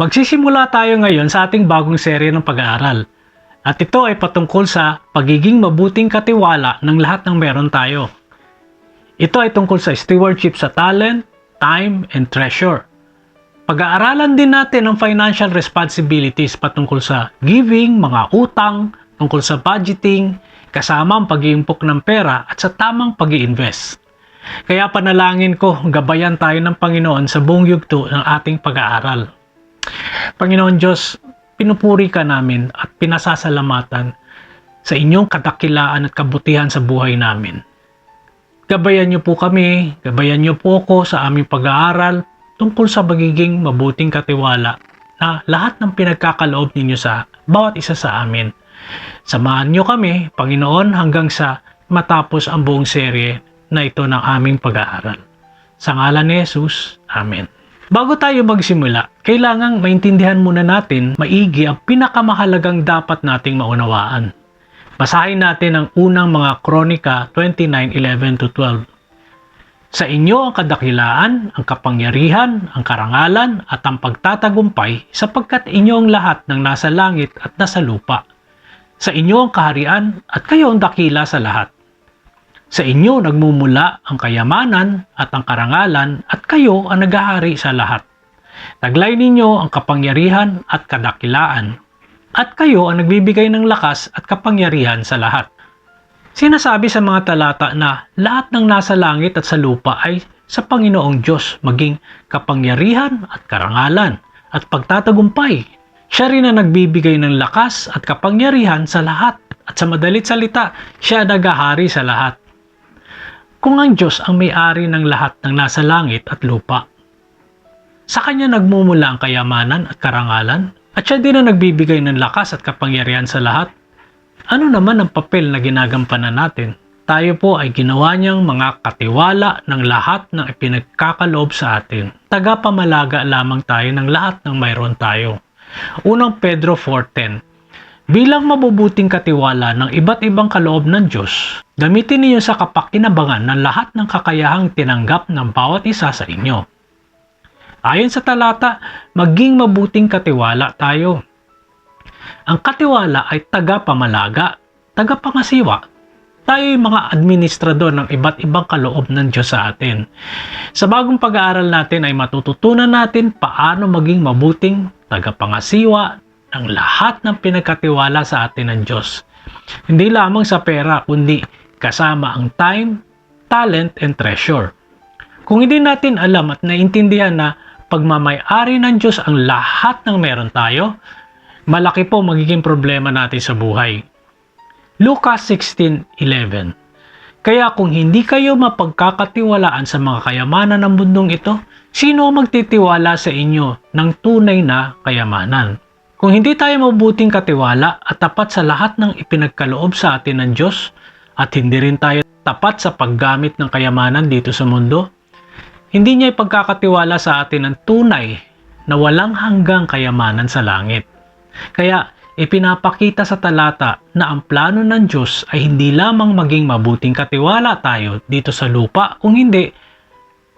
Magsisimula tayo ngayon sa ating bagong serye ng pag-aaral. At ito ay patungkol sa pagiging mabuting katiwala ng lahat ng meron tayo. Ito ay tungkol sa stewardship sa talent, time, and treasure. Pag-aaralan din natin ang financial responsibilities patungkol sa giving, mga utang, tungkol sa budgeting, kasama ang pag-iimpok ng pera at sa tamang pag invest Kaya panalangin ko, gabayan tayo ng Panginoon sa buong yugto ng ating pag-aaral. Panginoon Diyos, pinupuri ka namin at pinasasalamatan sa inyong kadakilaan at kabutihan sa buhay namin. Gabayan niyo po kami, gabayan niyo po ako sa aming pag-aaral tungkol sa magiging mabuting katiwala na lahat ng pinagkakaloob ninyo sa bawat isa sa amin. Samahan niyo kami, Panginoon, hanggang sa matapos ang buong serye na ito ng aming pag-aaral. Sa ngalan ni Jesus, Amen. Bago tayo magsimula, kailangang maintindihan muna natin maigi ang pinakamahalagang dapat nating maunawaan. Basahin natin ang unang mga kronika 29:11 to 12. Sa inyo ang kadakilaan, ang kapangyarihan, ang karangalan at ang pagtatagumpay sapagkat inyo ang lahat ng nasa langit at nasa lupa. Sa inyo ang kaharian at kayo ang dakila sa lahat. Sa inyo nagmumula ang kayamanan at ang karangalan at kayo ang naghahari sa lahat. Taglay ninyo ang kapangyarihan at kadakilaan at kayo ang nagbibigay ng lakas at kapangyarihan sa lahat. Sinasabi sa mga talata na lahat ng nasa langit at sa lupa ay sa Panginoong Diyos maging kapangyarihan at karangalan at pagtatagumpay. Siya rin ang nagbibigay ng lakas at kapangyarihan sa lahat at sa madalit salita, siya nagahari sa lahat kung ang Diyos ang may-ari ng lahat ng nasa langit at lupa. Sa Kanya nagmumula ang kayamanan at karangalan at siya din ang nagbibigay ng lakas at kapangyarihan sa lahat. Ano naman ang papel na ginagampanan natin? Tayo po ay ginawa niyang mga katiwala ng lahat ng ipinagkakaloob sa atin. Tagapamalaga lamang tayo ng lahat ng mayroon tayo. Unang Pedro 4.10 Bilang mabubuting katiwala ng iba't ibang kaloob ng Diyos, gamitin ninyo sa kapakinabangan ng lahat ng kakayahang tinanggap ng bawat isa sa inyo. Ayon sa talata, maging mabuting katiwala tayo. Ang katiwala ay tagapamalaga, tagapangasiwa. Tayo ay mga administrador ng iba't ibang kaloob ng Diyos sa atin. Sa bagong pag-aaral natin ay matututunan natin paano maging mabuting tagapangasiwa, ng lahat ng pinagkatiwala sa atin ng Diyos. Hindi lamang sa pera, kundi kasama ang time, talent, and treasure. Kung hindi natin alam at naintindihan na pagmamay-ari ng Diyos ang lahat ng meron tayo, malaki po magiging problema natin sa buhay. Lucas 16.11 Kaya kung hindi kayo mapagkakatiwalaan sa mga kayamanan ng mundong ito, sino magtitiwala sa inyo ng tunay na kayamanan? Kung hindi tayo mabuting katiwala at tapat sa lahat ng ipinagkaloob sa atin ng Diyos at hindi rin tayo tapat sa paggamit ng kayamanan dito sa mundo, hindi niya ipagkakatiwala sa atin ng tunay na walang hanggang kayamanan sa langit. Kaya ipinapakita sa talata na ang plano ng Diyos ay hindi lamang maging mabuting katiwala tayo dito sa lupa, kung hindi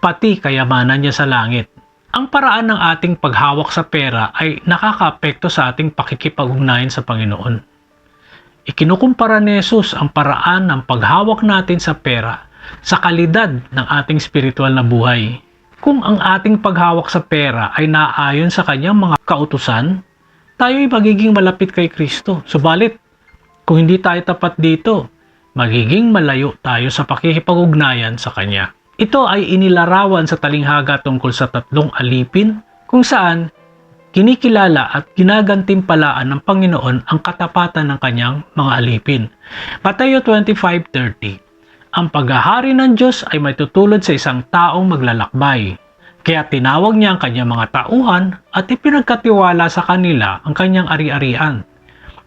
pati kayamanan niya sa langit. Ang paraan ng ating paghawak sa pera ay nakakaapekto sa ating pakikipag-ugnayan sa Panginoon. Ikinukumpara ni Jesus ang paraan ng paghawak natin sa pera sa kalidad ng ating spiritual na buhay. Kung ang ating paghawak sa pera ay naayon sa kanyang mga kautusan, tayo ay magiging malapit kay Kristo. Subalit, kung hindi tayo tapat dito, magiging malayo tayo sa pakikipag-ugnayan sa Kanya. Ito ay inilarawan sa talinghaga tungkol sa tatlong alipin kung saan kinikilala at ginagantimpalaan ng Panginoon ang katapatan ng kanyang mga alipin. Mateo 25.30 Ang paghahari ng Diyos ay may tutulad sa isang taong maglalakbay. Kaya tinawag niya ang kanyang mga tauhan at ipinagkatiwala sa kanila ang kanyang ari-arian.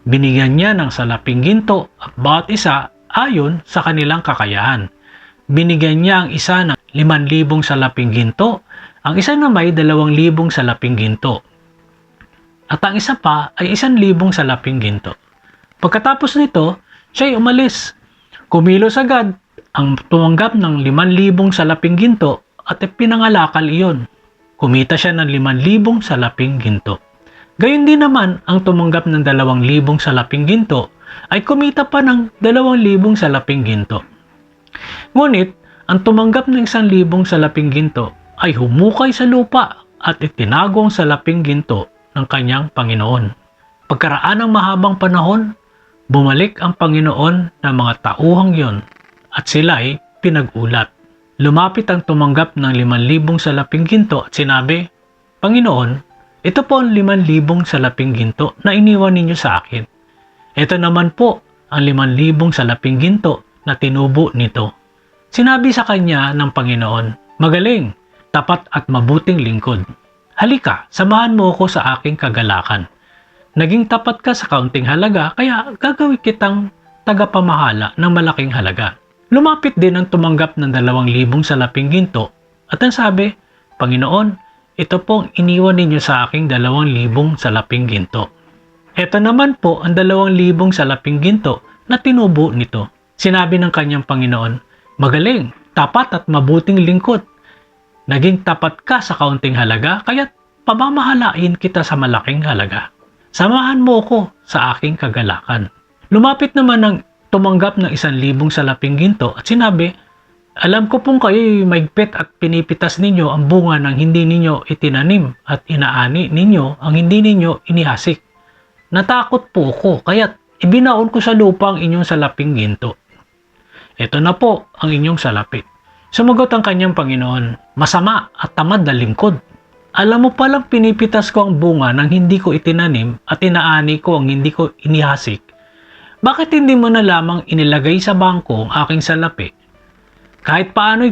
Binigyan niya ng salaping ginto at bawat isa ayon sa kanilang kakayahan binigyan niya ang isa ng 5,000 salaping ginto, ang isa na may 2,000 salaping ginto. At ang isa pa ay 1,000 salaping ginto. Pagkatapos nito, siya ay umalis. Kumilos agad ang tumanggap ng 5,000 salaping ginto at pinangalakal iyon. kumita siya ng 5,000 salaping ginto. Gayon din naman ang tumanggap ng 2,000 salaping ginto ay kumita pa ng 2,000 salaping ginto. Ngunit, ang tumanggap ng 1,000 salaping ginto ay humukay sa lupa at itinago ang salaping ginto ng kanyang Panginoon. Pagkaraan ng mahabang panahon, bumalik ang Panginoon ng mga tauhang yon at sila ay pinag-ulat. Lumapit ang tumanggap ng 5,000 salaping ginto at sinabi, Panginoon, ito po ang 5,000 salaping ginto na iniwan ninyo sa akin. Ito naman po ang 5,000 salaping ginto na tinubo nito. Sinabi sa kanya ng Panginoon, Magaling, tapat at mabuting lingkod. Halika, samahan mo ako sa aking kagalakan. Naging tapat ka sa kaunting halaga, kaya gagawin kitang tagapamahala ng malaking halaga. Lumapit din ang tumanggap ng 2,000 salaping ginto at ang sabi, Panginoon, ito pong iniwan ninyo sa aking 2,000 salaping ginto. Ito naman po ang 2,000 salaping ginto na tinubo nito. Sinabi ng kanyang Panginoon, Magaling, tapat at mabuting lingkod. Naging tapat ka sa kaunting halaga, kaya't pamamahalain kita sa malaking halaga. Samahan mo ko sa aking kagalakan. Lumapit naman ang tumanggap ng isang libong salaping ginto at sinabi, Alam ko pong kayo'y maigpit at pinipitas ninyo ang bunga ng hindi ninyo itinanim at inaani ninyo ang hindi ninyo inihasik. Natakot po ko kaya't ibinaon ko sa lupa ang inyong salaping ginto. Ito na po ang inyong salapi. Sumagot ang kanyang Panginoon, masama at tamad na lingkod. Alam mo palang pinipitas ko ang bunga ng hindi ko itinanim at inaani ko ang hindi ko inihasik. Bakit hindi mo na lamang inilagay sa bangko ang aking salapi? Kahit paano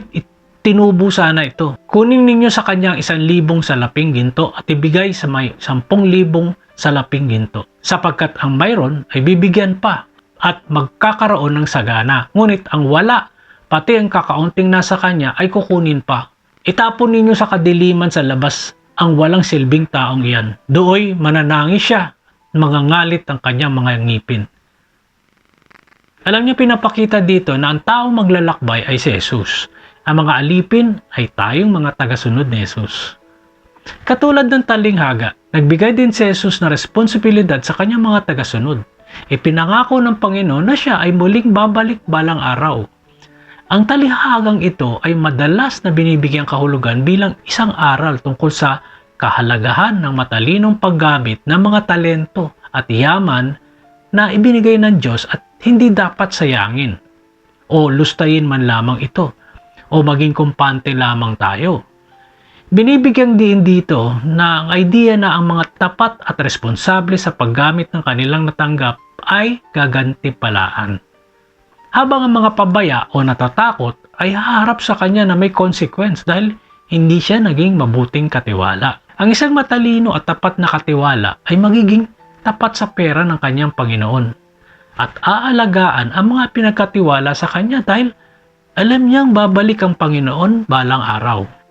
tinubo sana ito. Kunin ninyo sa kanyang isang libong salaping ginto at ibigay sa may sampung libong salaping ginto. Sapagkat ang mayroon ay bibigyan pa at magkakaroon ng sagana. Ngunit ang wala, pati ang kakaunting nasa kanya ay kukunin pa. Itapon ninyo sa kadiliman sa labas ang walang silbing taong iyan. Dooy mananangis siya, mangangalit ang kanyang mga ngipin. Alam niyo pinapakita dito na ang taong maglalakbay ay si Jesus. Ang mga alipin ay tayong mga tagasunod ni Jesus. Katulad ng talinghaga, nagbigay din si Jesus na responsibilidad sa kanyang mga tagasunod. Ipinangako ng Panginoon na siya ay muling babalik balang araw. Ang talinghagang ito ay madalas na binibigyang kahulugan bilang isang aral tungkol sa kahalagahan ng matalinong paggamit ng mga talento at yaman na ibinigay ng Diyos at hindi dapat sayangin o lustayin man lamang ito o maging kumpante lamang tayo. Binibigyang diin dito na ang idea na ang mga tapat at responsable sa paggamit ng kanilang natanggap ay gagantipalaan. Habang ang mga pabaya o natatakot ay haharap sa kanya na may consequence dahil hindi siya naging mabuting katiwala. Ang isang matalino at tapat na katiwala ay magiging tapat sa pera ng kanyang Panginoon at aalagaan ang mga pinagkatiwala sa kanya dahil alam niyang babalik ang Panginoon balang araw.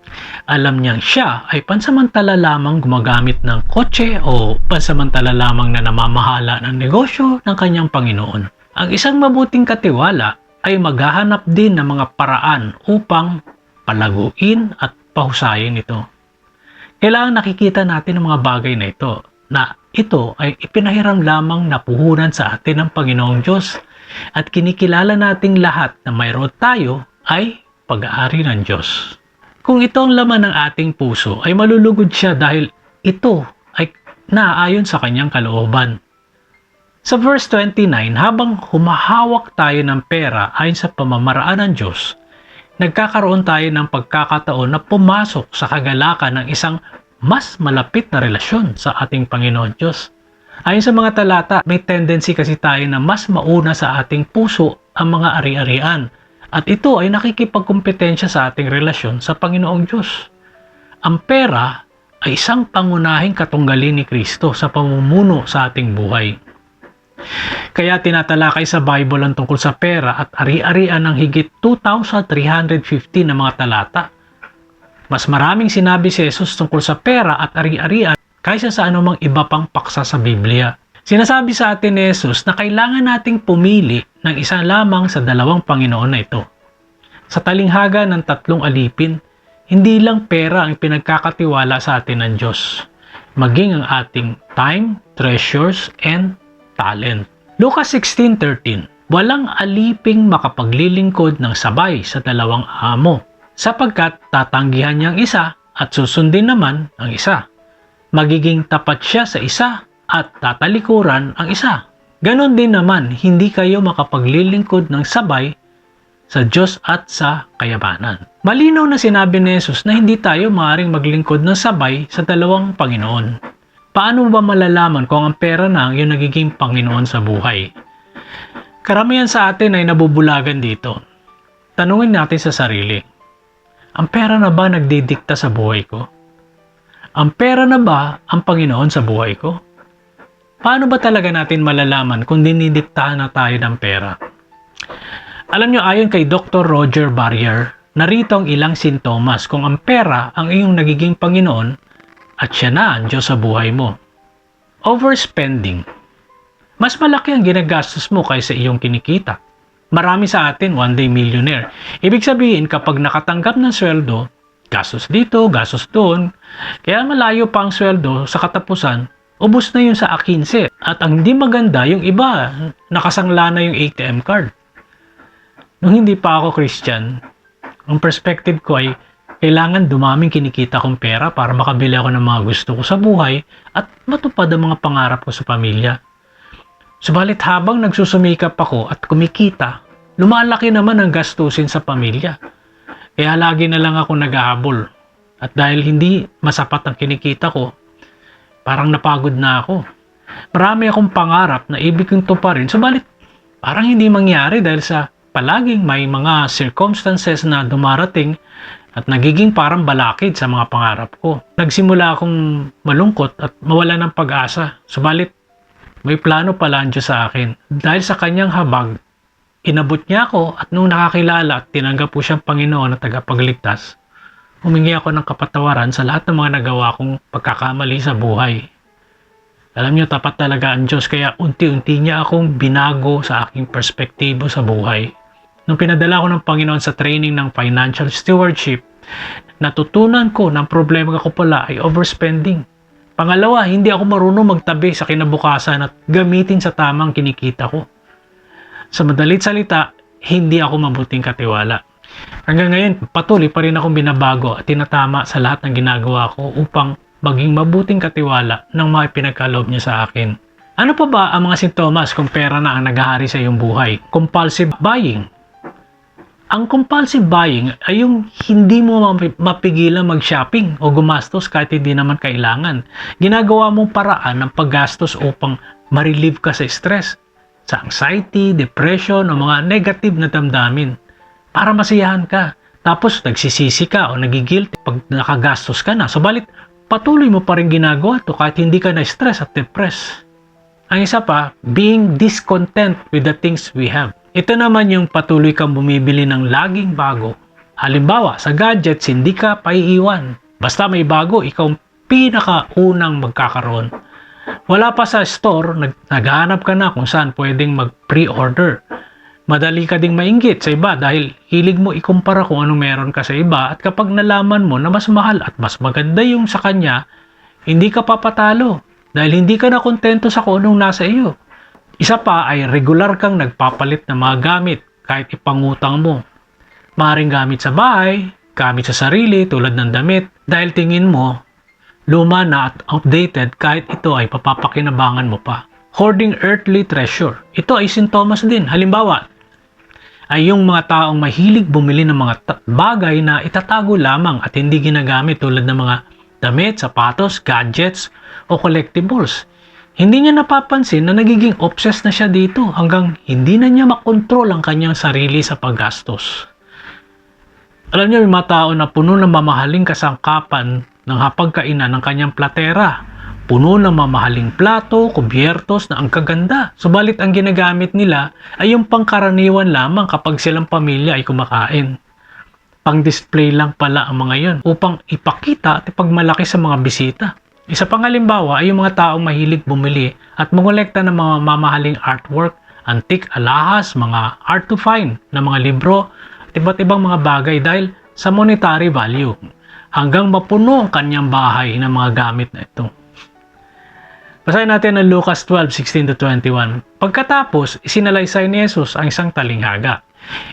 Alam niyang siya ay pansamantala lamang gumagamit ng kotse o pansamantala lamang na namamahala ng negosyo ng kanyang Panginoon. Ang isang mabuting katiwala ay maghahanap din ng mga paraan upang palaguin at pahusayin ito. Kailangan nakikita natin ang mga bagay na ito na ito ay ipinahiram lamang na puhunan sa atin ng Panginoong Diyos at kinikilala nating lahat na mayroon tayo ay pag-aari ng Diyos. Kung ito ang laman ng ating puso ay malulugod siya dahil ito ay naaayon sa kanyang kalooban. Sa verse 29, habang humahawak tayo ng pera ayon sa pamamaraan ng Diyos, nagkakaroon tayo ng pagkakataon na pumasok sa kagalakan ng isang mas malapit na relasyon sa ating Panginoon Diyos. Ayon sa mga talata, may tendency kasi tayo na mas mauna sa ating puso ang mga ari-arian at ito ay nakikipagkumpetensya sa ating relasyon sa Panginoong Diyos. Ang pera ay isang pangunahing katunggalin ni Kristo sa pamumuno sa ating buhay. Kaya tinatalakay sa Bible ang tungkol sa pera at ari-arian ng higit 2,350 na mga talata. Mas maraming sinabi si Jesus tungkol sa pera at ari-arian kaysa sa anumang iba pang paksa sa Biblia. Sinasabi sa atin ni Jesus na kailangan nating pumili ng isa lamang sa dalawang Panginoon na ito. Sa talinghaga ng tatlong alipin, hindi lang pera ang pinagkakatiwala sa atin ng Diyos, maging ang ating time, treasures, and talent. Lucas 16.13 Walang aliping makapaglilingkod ng sabay sa dalawang amo, sapagkat tatanggihan niyang isa at susundin naman ang isa. Magiging tapat siya sa isa at tatalikuran ang isa. Ganon din naman, hindi kayo makapaglilingkod ng sabay sa Diyos at sa kayamanan. Malinaw na sinabi ni Jesus na hindi tayo maaaring maglingkod ng sabay sa dalawang Panginoon. Paano ba malalaman kung ang pera na ang iyong nagiging Panginoon sa buhay? Karamihan sa atin ay nabubulagan dito. Tanungin natin sa sarili, ang pera na ba nagdidikta sa buhay ko? Ang pera na ba ang Panginoon sa buhay ko? Paano ba talaga natin malalaman kung dinidiktahan na tayo ng pera? Alam nyo, ayon kay Dr. Roger Barrier, narito ang ilang sintomas kung ang pera ang iyong nagiging Panginoon at siya na ang Diyos sa buhay mo. Overspending. Mas malaki ang ginagastos mo kaysa iyong kinikita. Marami sa atin one day millionaire. Ibig sabihin kapag nakatanggap ng sweldo, gastos dito, gastos doon, kaya malayo pa ang sweldo sa katapusan, ubos na yun sa A15. At ang hindi maganda, yung iba, nakasangla na yung ATM card. Nung hindi pa ako Christian, ang perspective ko ay kailangan dumaming kinikita kong pera para makabili ako ng mga gusto ko sa buhay at matupad ang mga pangarap ko sa pamilya. Subalit habang nagsusumikap ako at kumikita, lumalaki naman ang gastusin sa pamilya. Kaya lagi na lang ako naghahabol. At dahil hindi masapat ang kinikita ko, parang napagod na ako. Marami akong pangarap na ibig kong tuparin, subalit parang hindi mangyari dahil sa palaging may mga circumstances na dumarating at nagiging parang balakid sa mga pangarap ko. Nagsimula akong malungkot at mawala ng pag-asa. Subalit may plano pala ang Diyos sa akin. Dahil sa kanyang habag, inabot niya ako at nung nakakilala at tinanggap po siyang Panginoon at tagapagligtas, humingi ako ng kapatawaran sa lahat ng mga nagawa kong pagkakamali sa buhay. Alam niyo, tapat talaga ang Diyos kaya unti-unti niya akong binago sa aking perspektibo sa buhay. Nung pinadala ko ng Panginoon sa training ng financial stewardship, natutunan ko ang problema ko pala ay overspending. Pangalawa, hindi ako marunong magtabi sa kinabukasan at gamitin sa tamang kinikita ko. Sa madalit salita, hindi ako mabuting katiwala. Hanggang ngayon, patuloy pa rin akong binabago at tinatama sa lahat ng ginagawa ko upang maging mabuting katiwala ng mga pinagkaloob niya sa akin. Ano pa ba ang mga sintomas kung pera na ang naghahari sa iyong buhay? Compulsive buying, ang compulsive buying ay yung hindi mo mapigilan mag-shopping o gumastos kahit hindi naman kailangan. Ginagawa mong paraan ng paggastos upang ma-relieve ka sa stress, sa anxiety, depression o mga negative na damdamin para masiyahan ka. Tapos nagsisisi ka o nagigilty pag nakagastos ka na. Subalit patuloy mo pa rin ginagawa to kahit hindi ka na-stress at depressed. Ang isa pa, being discontent with the things we have. Ito naman yung patuloy kang bumibili ng laging bago. Halimbawa, sa gadgets, hindi ka paiiwan. Basta may bago, ikaw pinakaunang magkakaroon. Wala pa sa store, nag naghahanap ka na kung saan pwedeng mag-pre-order. Madali ka ding mainggit sa iba dahil hilig mo ikumpara kung anong meron ka sa iba at kapag nalaman mo na mas mahal at mas maganda yung sa kanya, hindi ka papatalo dahil hindi ka na kontento sa kung anong nasa iyo. Isa pa ay regular kang nagpapalit ng mga gamit kahit ipangutang mo. Maring gamit sa bahay, gamit sa sarili tulad ng damit dahil tingin mo luma na at outdated kahit ito ay papapakinabangan mo pa. Hoarding earthly treasure. Ito ay sintomas din. Halimbawa, ay yung mga taong mahilig bumili ng mga bagay na itatago lamang at hindi ginagamit tulad ng mga damit, sapatos, gadgets o collectibles. Hindi niya napapansin na nagiging obsessed na siya dito hanggang hindi na niya makontrol ang kanyang sarili sa paggastos. Alam niyo, may mga tao na puno ng mamahaling kasangkapan ng hapagkainan ng kanyang platera. Puno ng mamahaling plato, kubyertos na ang kaganda. Subalit ang ginagamit nila ay yung pangkaraniwan lamang kapag silang pamilya ay kumakain. Pang-display lang pala ang mga yon upang ipakita at ipagmalaki sa mga bisita. Isa pang halimbawa ay yung mga taong mahilig bumili at mongolekta ng mga mamahaling artwork, antique alahas, mga art to find na mga libro at iba't ibang mga bagay dahil sa monetary value. hanggang mapuno ang kanyang bahay ng mga gamit na ito. Basahin natin ang Lucas 12:16 to 21. Pagkatapos, isinalaysay ni Jesus ang isang talinghaga.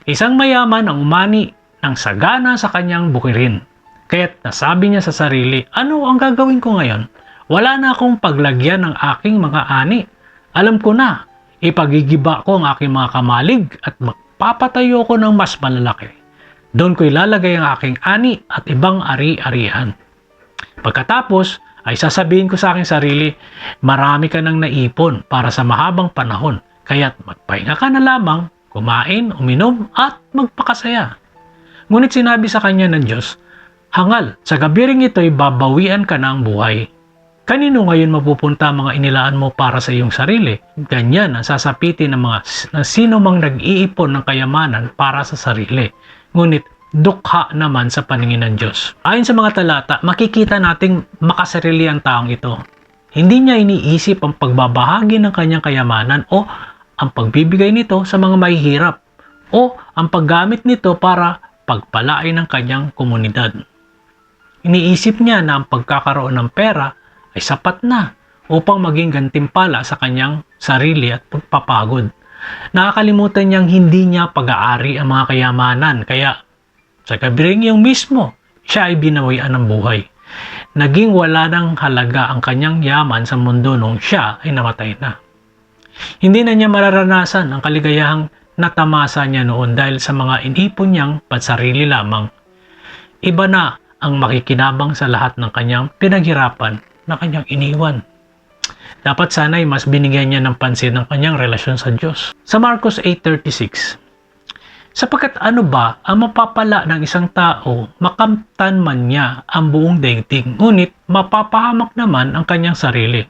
Isang mayaman ang umani ng sagana sa kanyang bukirin. Kaya't nasabi niya sa sarili, ano ang gagawin ko ngayon? Wala na akong paglagyan ng aking mga ani. Alam ko na, ipagigiba ko ang aking mga kamalig at magpapatayo ko ng mas malalaki. Doon ko ilalagay ang aking ani at ibang ari-arian. Pagkatapos, ay sasabihin ko sa aking sarili, marami ka nang naipon para sa mahabang panahon, kaya't magpahinga ka na lamang, kumain, uminom, at magpakasaya. Ngunit sinabi sa kanya ng Diyos, Hangal, sa gabi ring ito'y babawian ka na buhay. Kanino ngayon mapupunta mga inilaan mo para sa iyong sarili? Ganyan ang sasapitin ng mga ng sino mang nag-iipon ng kayamanan para sa sarili. Ngunit dukha naman sa paningin ng Diyos. Ayon sa mga talata, makikita nating makasarili ang taong ito. Hindi niya iniisip ang pagbabahagi ng kanyang kayamanan o ang pagbibigay nito sa mga mahihirap o ang paggamit nito para pagpalain ng kanyang komunidad. Iniisip niya na ang pagkakaroon ng pera ay sapat na upang maging gantimpala sa kanyang sarili at pagpapagod. Nakakalimutan niyang hindi niya pag-aari ang mga kayamanan kaya sa kabiring yung mismo siya ay binawian ng buhay. Naging wala ng halaga ang kanyang yaman sa mundo nung siya ay namatay na. Hindi na niya mararanasan ang kaligayahang natamasa niya noon dahil sa mga inipon niyang pansarili lamang. Iba na ang makikinabang sa lahat ng kanyang pinaghirapan na kanyang iniwan. Dapat sana ay mas binigyan niya ng pansin ng kanyang relasyon sa Diyos. Sa Marcos 8.36 Sapagkat ano ba ang mapapala ng isang tao makamtan man niya ang buong daigdig, ngunit mapapahamak naman ang kanyang sarili.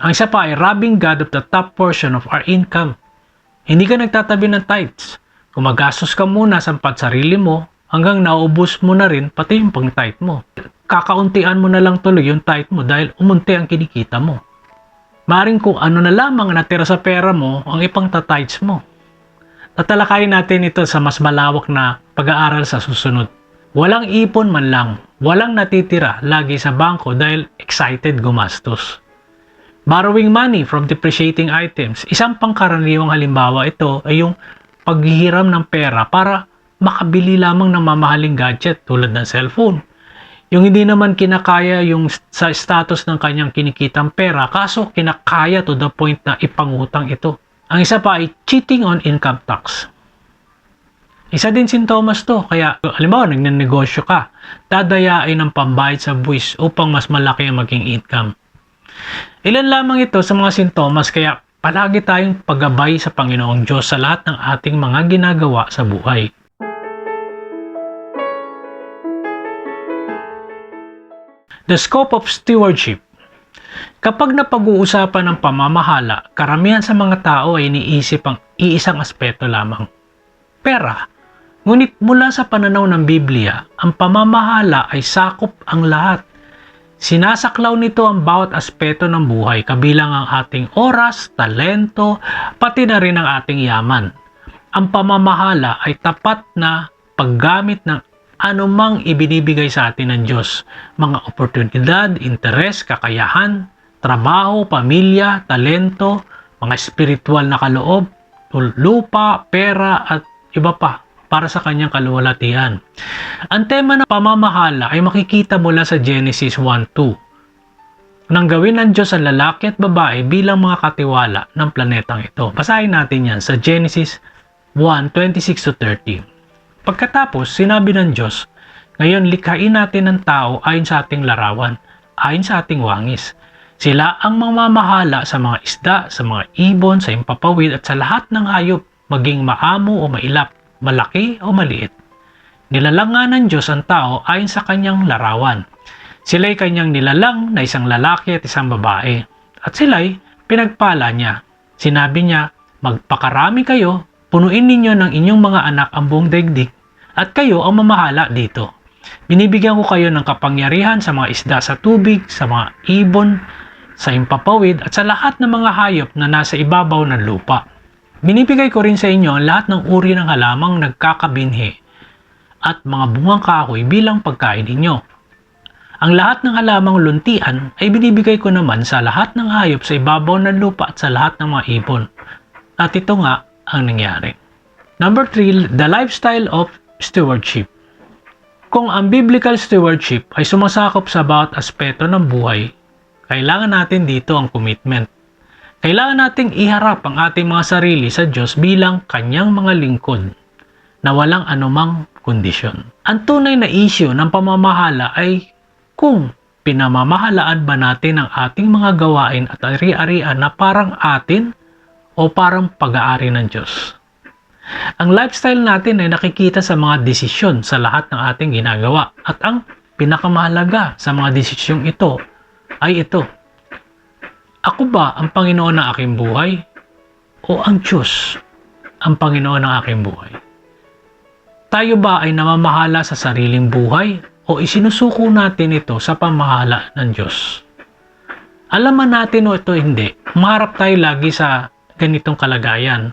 Ang isa pa ay robbing God of the top portion of our income. Hindi ka nagtatabi ng tithes. Kumagastos ka muna sa pansarili mo hanggang naubos mo na rin pati yung pang tithe mo. Kakauntian mo na lang tuloy yung tithe mo dahil umunti ang kinikita mo. Maring kung ano na lamang natira sa pera mo ang ipang tithes mo. Tatalakayin natin ito sa mas malawak na pag-aaral sa susunod. Walang ipon man lang, walang natitira lagi sa bangko dahil excited gumastos. Borrowing money from depreciating items. Isang pangkaraniwang halimbawa ito ay yung paghihiram ng pera para makabili lamang ng mamahaling gadget tulad ng cellphone. Yung hindi naman kinakaya yung sa status ng kanyang kinikitang pera kaso kinakaya to the point na ipangutang ito. Ang isa pa ay cheating on income tax. Isa din sintomas to, kaya halimbawa nagnenegosyo ka, dadayain ng pambayad sa buwis upang mas malaki ang maging income. Ilan lamang ito sa mga sintomas kaya palagi tayong paggabay sa Panginoong Diyos sa lahat ng ating mga ginagawa sa buhay. The scope of stewardship Kapag napag-uusapan ng pamamahala, karamihan sa mga tao ay iniisip ang iisang aspeto lamang. Pera. Ngunit mula sa pananaw ng Biblia, ang pamamahala ay sakop ang lahat. Sinasaklaw nito ang bawat aspeto ng buhay, kabilang ang ating oras, talento, pati na rin ang ating yaman. Ang pamamahala ay tapat na paggamit ng anumang ibinibigay sa atin ng Diyos. Mga oportunidad, interes, kakayahan, trabaho, pamilya, talento, mga spiritual na kaloob, lupa, pera at iba pa para sa kanyang kaluwalhatian. Ang tema ng pamamahala ay makikita mula sa Genesis 1.2 nang gawin ng Diyos ang lalaki at babae bilang mga katiwala ng planetang ito. Basahin natin yan sa Genesis 1:26-30. Pagkatapos, sinabi ng Diyos, Ngayon likhain natin ang tao ayon sa ating larawan, ayon sa ating wangis. Sila ang mamamahala sa mga isda, sa mga ibon, sa impapawid at sa lahat ng hayop, maging maamo o mailap, malaki o maliit. Nilalang nga ng Diyos ang tao ayon sa kanyang larawan. Sila'y kanyang nilalang na isang lalaki at isang babae. At sila'y pinagpala niya. Sinabi niya, magpakarami kayo Punuin ninyo ng inyong mga anak ang buong daigdig at kayo ang mamahala dito. Binibigyan ko kayo ng kapangyarihan sa mga isda sa tubig, sa mga ibon, sa impapawid at sa lahat ng mga hayop na nasa ibabaw ng lupa. Binibigay ko rin sa inyo ang lahat ng uri ng halamang nagkakabinhi. at mga bungang kahoy bilang pagkain ninyo. Ang lahat ng halamang luntian ay binibigay ko naman sa lahat ng hayop sa ibabaw ng lupa at sa lahat ng mga ibon. At ito nga ang nangyari. Number 3, the lifestyle of stewardship. Kung ang biblical stewardship ay sumasakop sa bawat aspeto ng buhay, kailangan natin dito ang commitment. Kailangan nating iharap ang ating mga sarili sa Diyos bilang kanyang mga lingkod na walang anumang kondisyon. Ang tunay na issue ng pamamahala ay kung pinamamahalaan ba natin ang ating mga gawain at ari-arian na parang atin o parang pag-aari ng Diyos. Ang lifestyle natin ay nakikita sa mga desisyon sa lahat ng ating ginagawa at ang pinakamahalaga sa mga desisyong ito ay ito. Ako ba ang Panginoon ng aking buhay o ang Diyos ang Panginoon ng aking buhay? Tayo ba ay namamahala sa sariling buhay o isinusuko natin ito sa pamahala ng Diyos? Alaman natin o ito hindi, maharap tayo lagi sa ganitong kalagayan.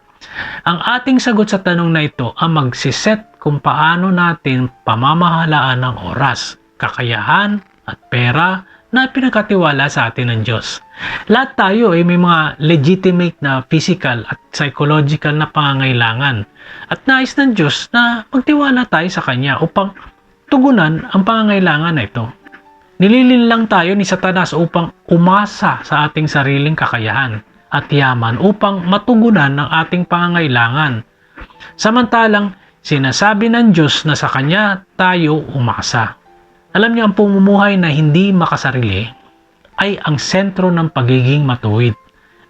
Ang ating sagot sa tanong na ito ang magsiset kung paano natin pamamahalaan ng oras, kakayahan at pera na pinakatiwala sa atin ng Diyos. Lahat tayo ay may mga legitimate na physical at psychological na pangangailangan at nais ng Diyos na magtiwala tayo sa Kanya upang tugunan ang pangangailangan na ito. Nililin lang tayo ni Satanas upang umasa sa ating sariling kakayahan at yaman upang matugunan ng ating pangangailangan. Samantalang sinasabi ng Diyos na sa Kanya tayo umasa. Alam niyo ang pumumuhay na hindi makasarili ay ang sentro ng pagiging matuwid.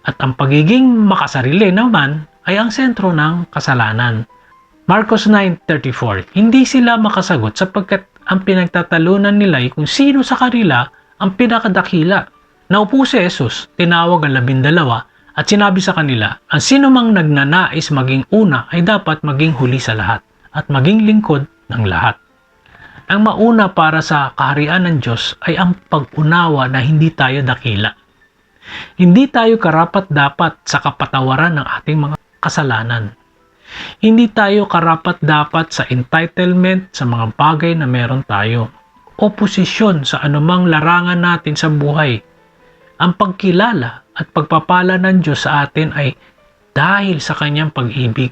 At ang pagiging makasarili naman ay ang sentro ng kasalanan. Marcos 9.34 Hindi sila makasagot sapagkat ang pinagtatalunan nila ay kung sino sa kanila ang pinakadakila. Naupo si Jesus, tinawag ang labindalawa at sinabi sa kanila, ang sino mang nagnanais maging una ay dapat maging huli sa lahat at maging lingkod ng lahat. Ang mauna para sa kaharian ng Diyos ay ang pag-unawa na hindi tayo dakila. Hindi tayo karapat-dapat sa kapatawaran ng ating mga kasalanan. Hindi tayo karapat-dapat sa entitlement sa mga bagay na meron tayo o posisyon sa anumang larangan natin sa buhay. Ang pagkilala at pagpapala ng Diyos sa atin ay dahil sa kanyang pag-ibig.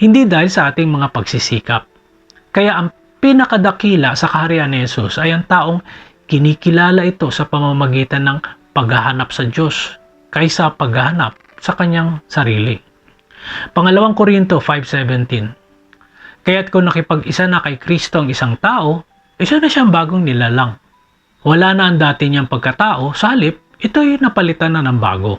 Hindi dahil sa ating mga pagsisikap. Kaya ang pinakadakila sa kaharian ni Jesus ay ang taong kinikilala ito sa pamamagitan ng paghahanap sa Diyos kaysa paghahanap sa kanyang sarili. Pangalawang Korinto 5.17 Kaya't kung nakipag-isa na kay Kristo ang isang tao, isa na siyang bagong nilalang. Wala na ang dati niyang pagkatao, sa halip, ito'y napalitan na ng bago.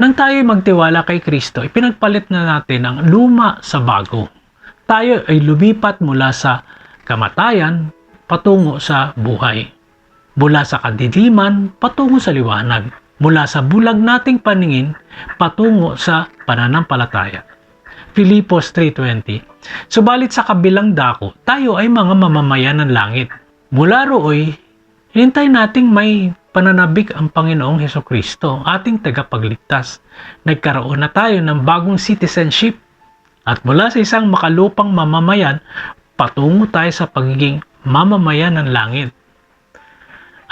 Nang tayo magtiwala kay Kristo, ipinagpalit na natin ang luma sa bago tayo ay lumipat mula sa kamatayan patungo sa buhay. Mula sa kadiliman patungo sa liwanag. Mula sa bulag nating paningin patungo sa pananampalataya. Filipos 3.20 Subalit sa kabilang dako, tayo ay mga mamamayan ng langit. Mula rooy, hintay nating may pananabik ang Panginoong Heso Kristo, ating tagapagligtas. Nagkaroon na tayo ng bagong citizenship at mula sa isang makalupang mamamayan, patungo tayo sa pagiging mamamayan ng langit.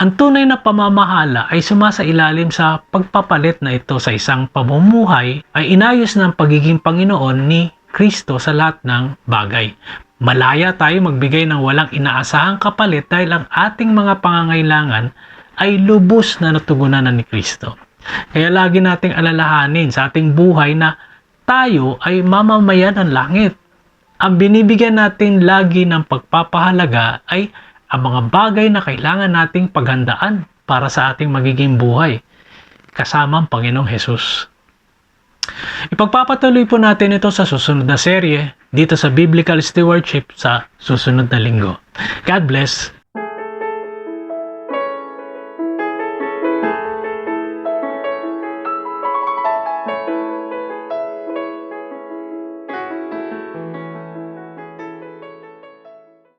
Ang tunay na pamamahala ay sumasa ilalim sa pagpapalit na ito sa isang pamumuhay ay inayos ng pagiging Panginoon ni Kristo sa lahat ng bagay. Malaya tayo magbigay ng walang inaasahang kapalit dahil ang ating mga pangangailangan ay lubos na natugunan na ni Kristo. Kaya lagi nating alalahanin sa ating buhay na tayo ay mamamayan ng langit. Ang binibigyan natin lagi ng pagpapahalaga ay ang mga bagay na kailangan nating paghandaan para sa ating magiging buhay kasama ang Panginoong Hesus. Ipagpapatuloy po natin ito sa susunod na serye dito sa Biblical Stewardship sa susunod na linggo. God bless!